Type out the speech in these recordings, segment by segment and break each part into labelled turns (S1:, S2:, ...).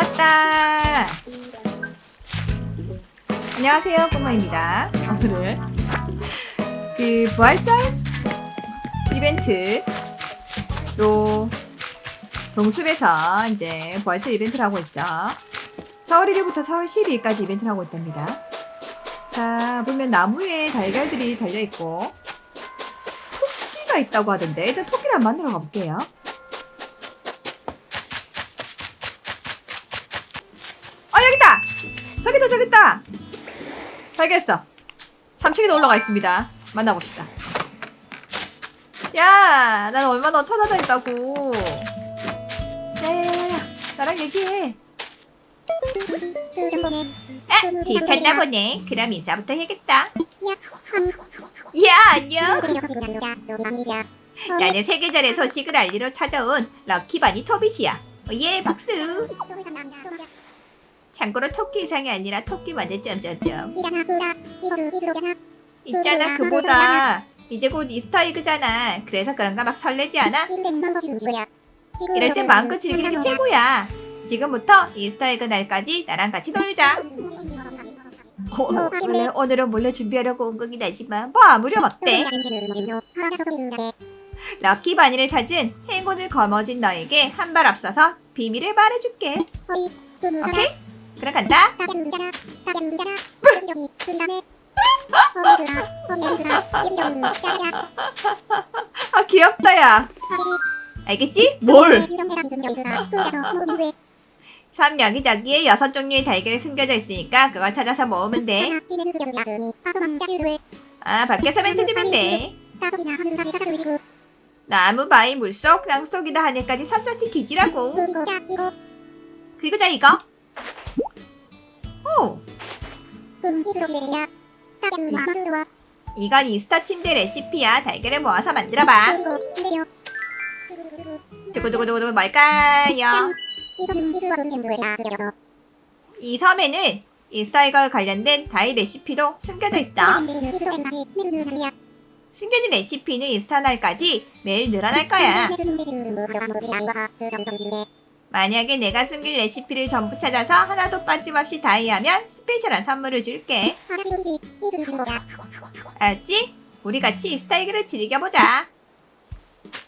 S1: 왔다. 안녕하세요, 꼬마입니다. 오늘은 그 부활절 이벤트로 동숲에서 이제 부활절 이벤트를 하고 있죠. 4월 1일부터 4월 12일까지 이벤트를 하고 있답니다. 자, 보면 나무에 달걀들이 달려있고, 토끼가 있다고 하던데, 일단 토끼를 한번 만나러 가볼게요. 발견했어. 3층에도 올라가 있습니다. 만나봅시다. 야, 난 얼마나 찾아다녔다고. 야야야야, 나랑 얘기해. 아, 길탔나 보네. 그럼 인사부터 해야겠다. 야, 안녕. 나는 세계절의 소식을 알리러 찾아온 럭키바니 토빗이야. 어, 예, 박수. 참고로 토끼 이상이 아니라 토끼 완전 점점점. 있잖아, 그보다 이제 곧 이스터에그잖아. 그래서 그런가 막 설레지 않아? 이럴 땐 마음껏 즐기는 게 최고야. 지금부터 이스터에그 날까지 나랑 같이 놀자. 어, 원래 오늘은 몰래 준비하려고 온 거긴 하지만 뭐 아무렴 어때? 럭키 바니를 찾은 행운을 거머쥔 너에게 한 발 앞서서 비밀을 말해줄게. 오케이? 그럼 간다. 아 귀엽다 야. 알겠지? 뭘? 섬 여기저기에 여섯 종류의 달걀이 숨겨져 있으니까 그걸 찾아서 모으면 돼. 아 밖에서 펼쳐주면 돼. 나무, 바위, 물속, 땅속이나 하늘까지 샅샅이 뒤지라고. 그리고 자 이거. 오, 이건 이스터 침대 레시피야. 달걀을 모아서 만들어봐. 두구두구두구 뭘까요? 이 섬에는 이스터에그 관련된 다이 레시피도 숨겨져 있어. 숨겨진 레시피는 이스터 날까지 매일 늘어날 거야. 만약에 내가 숨긴 레시피를 전부 찾아서 하나도 빠짐없이 다이하면 스페셜한 선물을 줄게. 알았지? 우리 같이 이스터에그를 즐겨보자.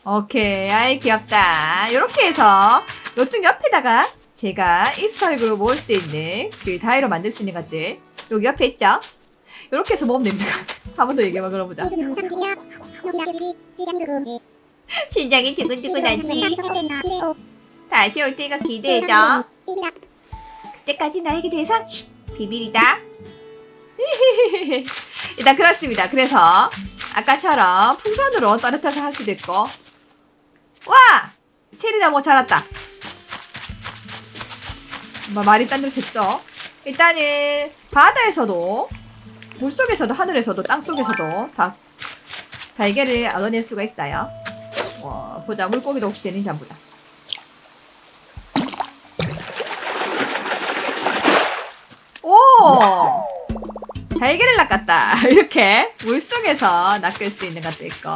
S1: 오케이, 아이 귀엽다. 이렇게 해서 이쪽 옆에다가 제가 이스터에그로 모을 수 있는 그 다이로 만들 수 있는 것들 여기 옆에 있죠? 이렇게 해서 모으면 됩니다. 한 번 더 얘기해봐 그러보자. 심장이 두근두근하지? 다시 올 때가 기대해줘. 그때까지 나에게 대해서 쉿, 비밀이다. 일단 그렇습니다. 그래서 아까처럼 풍선으로 떨어뜨려서 할 수도 있고 와! 체리 나무 자랐다. 뭐 말이 딴 데로 샜죠. 일단은 바다에서도 물속에서도 하늘에서도 땅속에서도 다 달걀을 얻어낼 수가 있어요. 와, 보자 물고기도 혹시 되는지 한번 보자. 오! 달걀을 낚았다. 이렇게 물속에서 낚을 수 있는 것도 있고.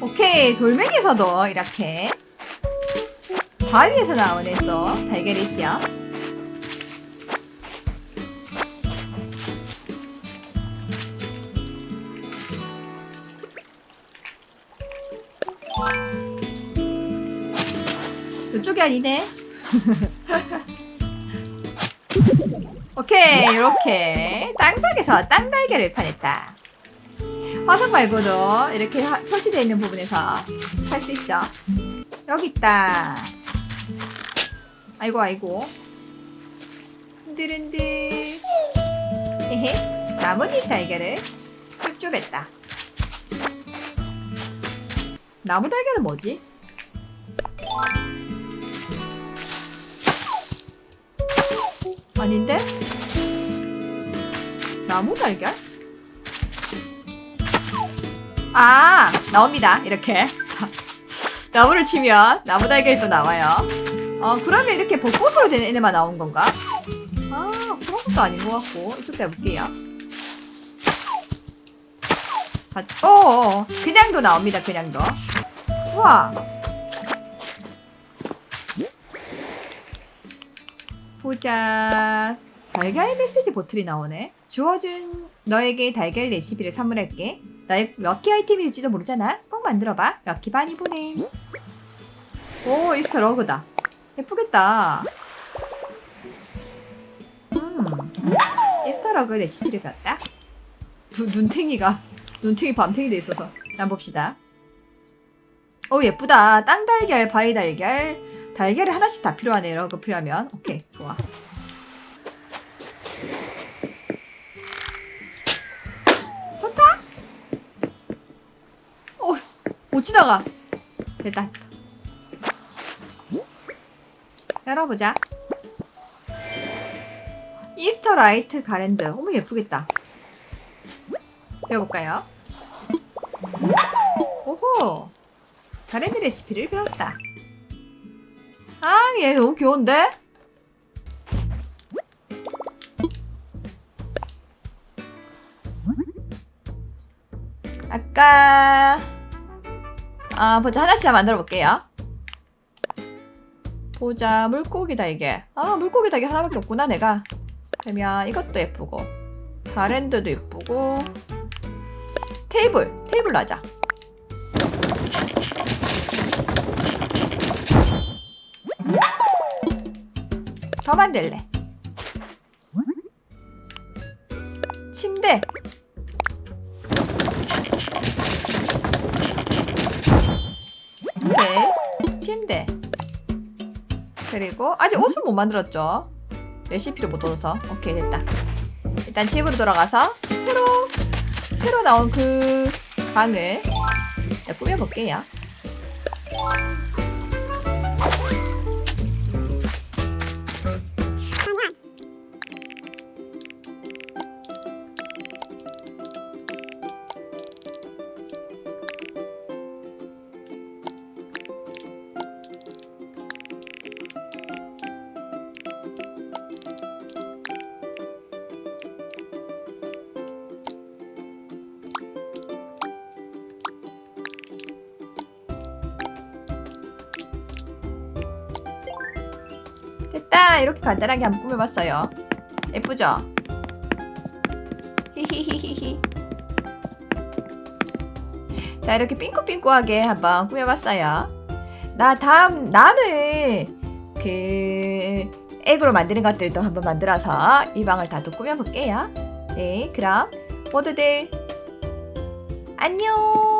S1: 오케이 돌멩이에서도 이렇게 바위에서 나오는 또 달걀이지요. 이쪽이 아니네. 오케이 이렇게 땅속에서 땅달걀을 파냈다. 화석 말고도 이렇게 하- 표시되어 있는 부분에서 할 수 있죠. 여기 있다. 아이고 아이고. 흔들흔들. 나뭇잎 달걀을 흡줍했다. 나무 달걀은 뭐지? 아닌데? 나무 달걀? 아 나옵니다 이렇게 나무를 치면 나무 달걀이 또 나와요 어 그러면 이렇게 벚꽃으로 된 애네만 나온 건가? 아 그런 것도 아닌 것 같고 이쪽도 해볼게요. 아, 어 그냥도 나옵니다 그냥도. 우와. 보자. 달걀 메시지 보틀이 나오네. 주어준 너에게 달걀 레시피를 선물할게. 너의 럭키 아이템일지도 모르잖아. 꼭 만들어봐. 럭키 바니 보내. 오, 이스터 러그다. 예쁘겠다. 음. 이스터 러그 레시피를. 눈, 눈탱이가, 눈탱이 밤탱이 돼 있어서. 난 봅시다. 오, 예쁘다. 땅달걀, 바위달걀. 달걀이 하나씩 다 필요하네. 러그 필요하면. 오케이, 좋아. 좋다. 어, 못 지나가. 됐다. 열어보자. 이스터 라이트 가랜드. 어머 예쁘겠다. 배워볼까요? 오호. 가랜드 레시피를 배웠다. 아, 얘 너무 귀여운데? 아까 아 보자 하나씩 다 만들어 볼게요. 보자 물고기 달걀. 아 물고기 달걀 하나밖에 없구나 내가. 그러면 이것도 예쁘고 가랜드도 예쁘고 테이블 테이블로 하자. 더 만들래. 침대. 오케이. 침대. 그리고 아직 옷은 못 만들었죠. 레시피를 못 얻어서. 오케이 됐다. 일단 집으로 돌아가서 새로 새로 나온 그 방을 꾸며볼게요. 됐다. 이렇게 간단하게 한번 꾸며봤어요. 예쁘죠? 히히히히히. 자, 이렇게 삥꾸삥꾸하게 한번 꾸며봤어요. 나 다음, 남은 그, 액으로 만드는 것들도 한번 만들어서 이 방을 다 또 꾸며볼게요. 네, 그럼 모두들 안녕!